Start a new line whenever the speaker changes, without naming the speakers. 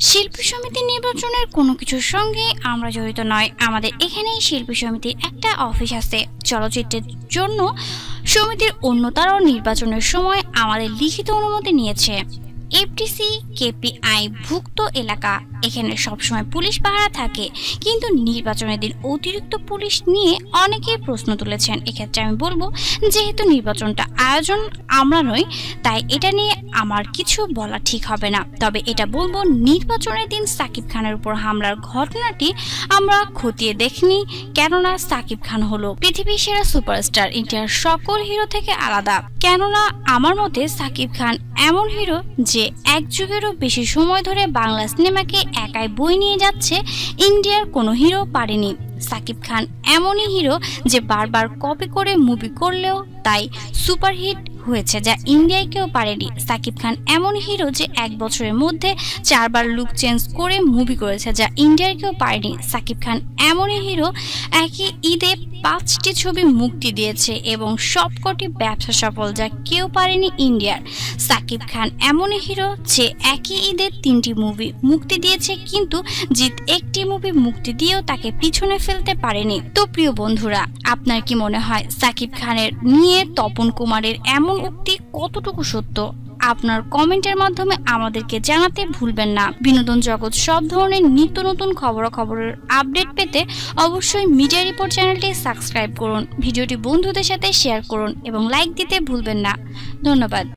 শিল্পী সমিতি নির্বাচনের কোনো কিছুর সঙ্গে আমরা জড়িত নয়। আমাদের এখানেই শিল্পী সমিতির একটা অফিস আছে। চলচ্চিত্রের জন্য সমিতির অন্যতারাও নির্বাচনের সময় আমাদের লিখিত অনুমতি নিয়েছে। এফটিসি কেপিআই ভুক্ত এলাকা। এখানে সবসময় পুলিশ পাহারা থাকে। কিন্তু নির্বাচনের দিন অতিরিক্ত পুলিশ নিয়ে অনেকেই প্রশ্ন তুলেছেন। এক্ষেত্রে আমি বলব, যেহেতু নির্বাচনটা আয়োজন আমরা নই, তাই এটা নিয়ে আমার কিছু বলা ঠিক হবে না। তবে এটা বলব, নির্বাচনের দিন সাকিব খানের উপর হামলার ঘটনাটি আমরা খতিয়ে দেখিনি। কেননা সাকিব খান হলো পৃথিবীর সেরা সুপারস্টার, ইন্ডিয়ার সকল হিরো থেকে আলাদা। কেননা আমার মতে সাকিব খান এমন হিরো যে এক যুগেরও বেশি সময় ধরে বাংলা সিনেমাকে একাই বই নিয়ে যাচ্ছে ইন্ডিয়ার কোনো হিরো পারেনি। সাকিব খান এমনই হিরো যে বারবার কপি করে মুভি করলেও তাই সুপারহিট হয়েছে যা ইন্ডিয়ায় কেউ পারেনি। সাকিব খান এমন হিরো যে এক বছরের মধ্যে চারবার লুক চেঞ্জ করে মুভি করেছে যা ইন্ডিয়ার কেউ পারেনি। সাকিব খান এমনই হিরো, একই ঈদে পাঁচটি ছবি মুক্তি দিয়েছে এবং সবকটি ব্যবসা সফল যা কেউ পারেনি ইন্ডিয়ার। সাকিব খান এমনই হিরো যে একই ঈদে তিনটি মুভি মুক্তি দিয়েছে কিন্তু জিৎ একটি মুভি মুক্তি দিয়েও তাকে পিছনে ফেলতে পারেনি। তো প্রিয় বন্ধুরা, আপনার কি মনে হয় সাকিব খানের নিয়ে তপন কুমারের এমন উক্তি কতটুকু সত্য? আপনার কমেন্টের মাধ্যমে আমাদেরকে জানাতে ভুলবেন না। বিনোদন জগৎ সব ধরনের নিত্য নতুন খবরাখবরের আপডেট পেতে অবশ্যই মিডিয়া রিপোর্ট চ্যানেলটি সাবস্ক্রাইব করুন। ভিডিওটি বন্ধুদের সাথে শেয়ার করুন এবং লাইক দিতে ভুলবেন না। ধন্যবাদ।